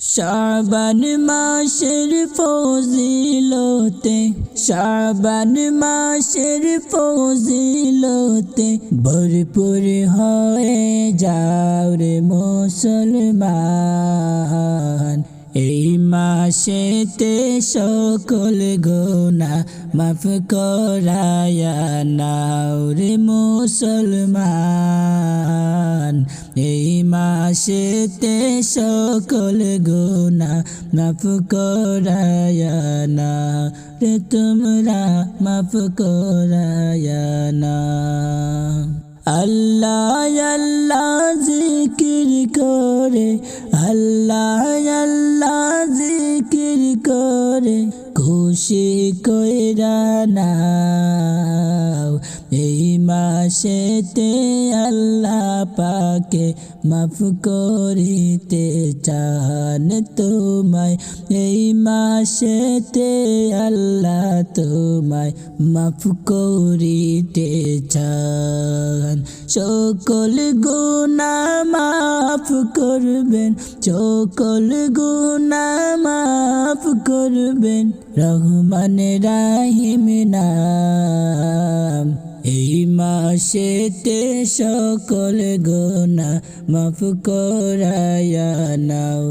শাবান মাসের ফজিলতে শাবান মাসের ফজিলতে ভরপুর হয়ে যাও রে মুসলমান। এই মাসেতে সকল গোনা মাফ করায়া নাও রে মুসলমান। এই মাসেতে সকল গোনা মাফ করায়া না রে তোমরা মাফ করায়া না আল্লাহ আল্লাহ জিকির করে আল্লাহ আল্লাহ জিকির করে খুশি কইরা এই মাসেতে আল্লাহ পাকে মাফ করিতে চান তোমায়। এই মাসেতে আল্লাহ তোমায় মাফ করিতে চান। সকল গুণা মাফ করবেন, সকল গুণা মাফ করবেন। রহমান রাহিম নাম। এই মাসেতে সকল গোনা মাফ করায়া নাও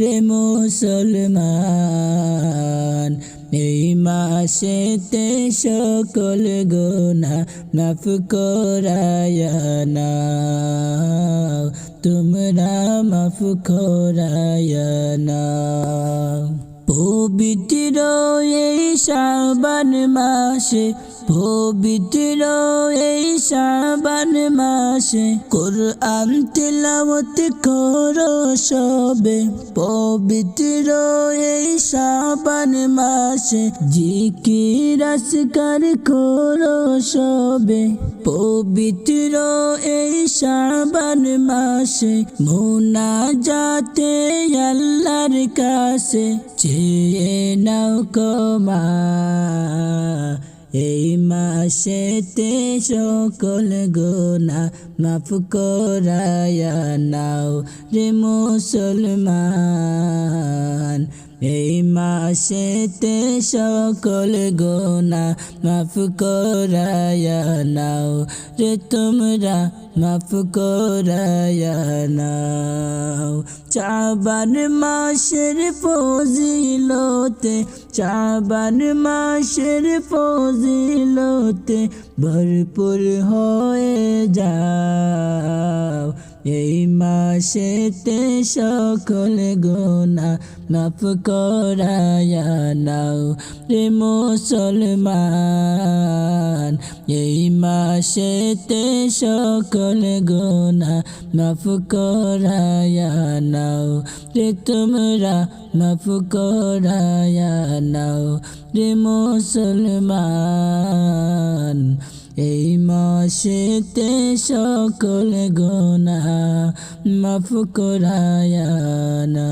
রে মুসলমান। এই মাসেতে সকল গোনা মাফ করায়া নাও, তোমরা মাফ করায়া নাও। পবিত্র এই শ্রাবণ মাসে পবিত্র এই শ্রাবণ মাসে কোরআন তেলাওয়াত করো সবে। পবিত্র এই শ্রাবণ মাসে জিকির আসকার করো সবে। পবিত্র এই শ্রাবণ মাসে মোনা যাতে আল্লাহর কাছে চেয়ে নাও কমা। এই মাসেতে সকল গোনা মাফ করায়া নাও রে মুসলমান। এই মাসেতে সকল গোনা মাফ করায়া নাও রে তোমরা মাফ করায়া নাও। চাবান মাসের ফজিলতে, চাবান মাসের ফজিলতে ভরপুর হয়ে যাও। এই মাসেতে সকল গোনা মাফ করায়া নাও রে মুসলমান। এই মাসেতে সকল গোনা মাফ করায়া নাও রে তোমরা মাফ করায়া নাও রে মুসলমান। এই মাসেতে সকল গোনা মাফ করায়া না